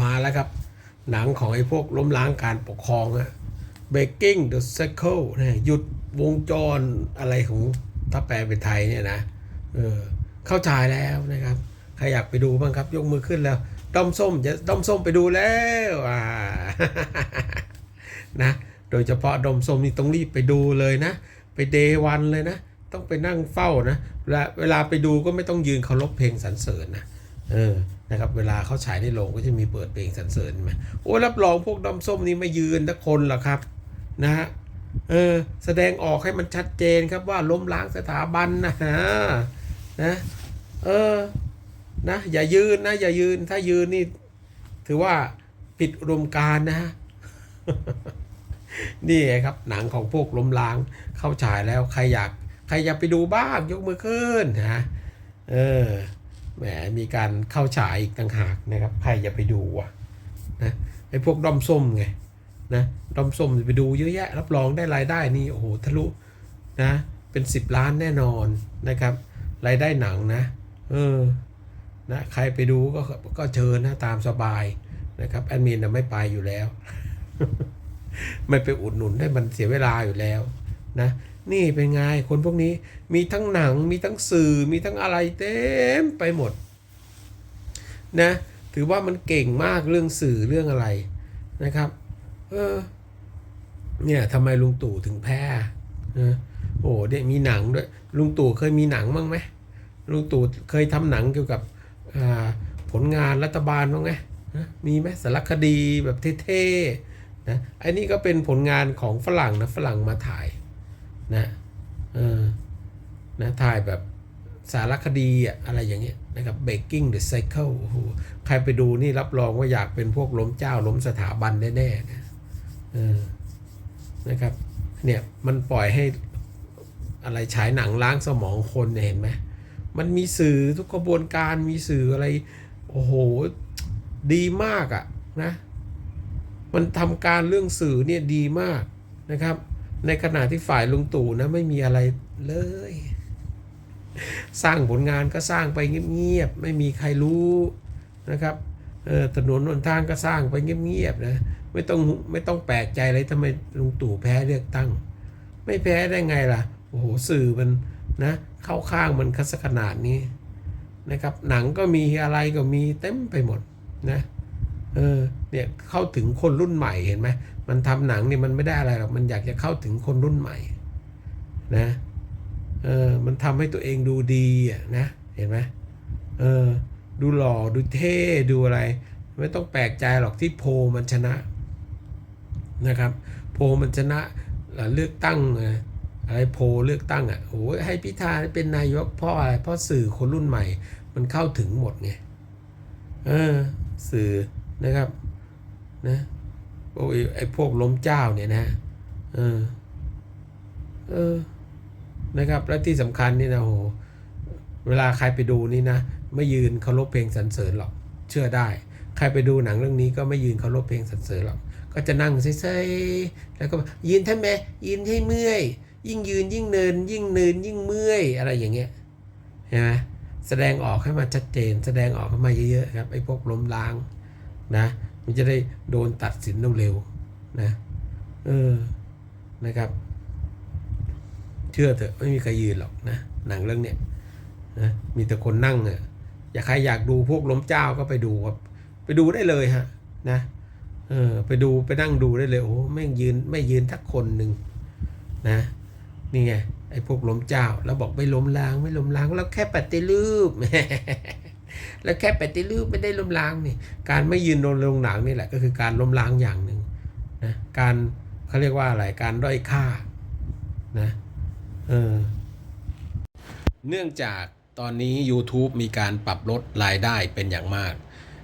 มาแล้วครับ หนังของไอ้พวกล้มล้างการปกครองอะ Breaking the Cycle เนี่ยหยุดวงจรอะไรของถ้าแปลเป็นไทยเนี่ยนะเออเข้าใจแล้วนะครับ ใครอยากไปดูบ้างครับ ยกมือขึ้นแล้วด้อมส้มจะด้อมส้มไปดูแล้วอ่านะโดยเฉพาะดมส้มนี่ต้องรีบไปดูเลยนะ ไปเดวันเลยนะ ต้องไปนั่งเฝ้านะ เวลาเวลาไปดูก็ไม่ต้องยืนเคารพเพลงสรรเสริญนะเออ นะครับเวลาเขาฉายในโรงก็จะมีเปิดเพลงสรรเสริญไหมโอ้รับรองพวกดอมส้มนี่ไม่ยืนทุกคนหรอกครับนะฮะเออแสดงออกให้มันชัดเจนครับว่าล้มล้างสถาบันนะฮะนะเออนะอย่ายืนนะ อย่ายืนถ้ายืนนี่ ถือว่าผิดอุมการนะฮะนี่ไงครับหนังของพวกล้มล้างเข้าฉายแล้วใครอยาก ใครอยากไปดูบ้างยกมือขึ้นนะเออ แหมมีการเข้าฉายอีกต่างหากนะครับ ใครอยากไปดูอะนะไอ้พวกด้อมส้มไงนะด้อมส้มไปดูเยอะแยะ รับรองได้รายได้นี่โอ้โหทะลุนะเป็น 10 ล้านแน่นอนนะครับ รายได้หนังนะเออนะใครไปดูก็ก็เชิญนะตามสบายนะครับแอดมินน่ะไม่ไปอยู่แล้ว ไม่ไปอุดหนุนให้มันเสียเวลาอยู่แล้ว นะนี่เป็นไงคนพวกนี้มีทั้งหนังมีทั้งสื่อมีทั้งอะไรเต็มไปหมดนะถือว่ามันเก่งมากเรื่องสื่อเรื่องอะไรนะครับเออเนี่ยทำไมลุงตู่ถึงแพ้เออโอ้เนี่ยมีหนังด้วยลุงตู่เคยมีหนังบ้างไหมลุงตู่เคยทำหนังเกี่ยวกับผลงานรัฐบาลบ้างไหมมีไหมสารคดีแบบเท่ๆนะไอ้นี่ก็เป็นผลงานของฝรั่งนะฝรั่งมาถ่าย นะเออนะถ่ายแบบสารคดีอะอะไรอย่างเงี้ยนะครับ Breaking the Cycle โอ้โหใครไปดูนี่รับรองว่าอยากเป็นพวกล้มเจ้าล้มสถาบันแน่ๆนะเออนะครับเนี่ยมันปล่อยให้อะไรฉายหนังล้างสมองคนเนี่ยเห็นไหมมันมีสื่อทุกกระบวนการมีสื่ออะไร โอ้โห ดีมากอะนะ มันทำการเรื่องสื่อเนี่ยดีมากนะครับ ในขณะที่ฝ่ายลุงตู่นะไม่มีอะไรเลย สร้างผลงานก็สร้างไปเงียบๆไม่มีใครรู้นะครับถนนหนทางก็สร้างไปเงียบๆนะไม่ต้องไม่ต้องแปลกใจเลยทำไมลุงตู่แพ้เลือกตั้ง ไม่แพ้ได้ไงล่ะโอ้โหสื่อมันนะเข้าข้างมันคัสขนาดนี้นะครับหนังก็มีอะไรก็มีเต็มไปหมดนะ เออเนี่ยเข้าถึงคนรุ่นใหม่เห็นไหมมันทำหนังเนี่ยมันไม่ได้อะไรหรอกมันอยากจะเข้าถึงคนรุ่นใหม่นะเออมันทำให้ตัวเองดูดีอะนะเห็นไหมเออดูหล่อดูเท่ดูอะไร ไม่ต้องแปลกใจหรอกที่โพลมันชนะนะครับ โพลมันชนะเลือกตั้งอะไรโพลเลือกตั้งอะโอ้ยให้พิธาเป็นนายกเพราะอะไรเพราะสื่อคนรุ่นใหม่ มันเข้าถึงหมดไงเออสื่อ นะครับนะโอ้ยไอ้พวกล้มเจ้าเนี่ยนะเออเออนะครับและที่สำคัญนี่นะโหเวลาใครไปดูนี่นะไม่ยืนเคารพเพลงสรรเสริญหรอกเชื่อได้ ใครไปดูหนังเรื่องนี้ก็ไม่ยืนเคารพเพลงสรรเสริญหรอกก็จะนั่งเฉยๆแล้วก็ยืนทำไมยืนให้เมื่อย ยิ่งยืนยิ่งเนิน ยิ่งเนินยิ่งเมื่อยอะไรอย่างเงี้ยเห็นไหมแสดงออกให้มันชัดเจน แสดงออกให้มาเยอะๆครับไอ้พวกล้มล้าง นะ มันจะได้โดนตัดสินเร็วๆนะเออนะครับ เชื่อเถอะไม่มีใครยืนหรอกนะหนังเรื่องเนี้ยนะมีแต่คนนั่งอะอยากใครอยากดูพวกล้มเจ้าก็ไปดูครับไปดูได้เลยฮะนะเออไปดูไปนั่งดูได้เลยโอ้แม่ยืนไม่ยืนทักคนหนึ่งนะนี่ไงไอ้พวกล้มเจ้า แล้วบอกไม่ล้มล้างไม่ล้มล้างแล้วแค่ปฏิรูป แล้วแค่ปฏิรูปไม่ได้ล้มล้างนี่ การไม่ยืนโดนลงหนังนี่แหละก็คือการล้มล้างอย่างหนึ่งนะการเขาเรียกว่าอะไรการด้อยค่านะเออเนื่องจากตอนนี้ YouTube มีการปรับลดรายได้เป็นอย่างมาก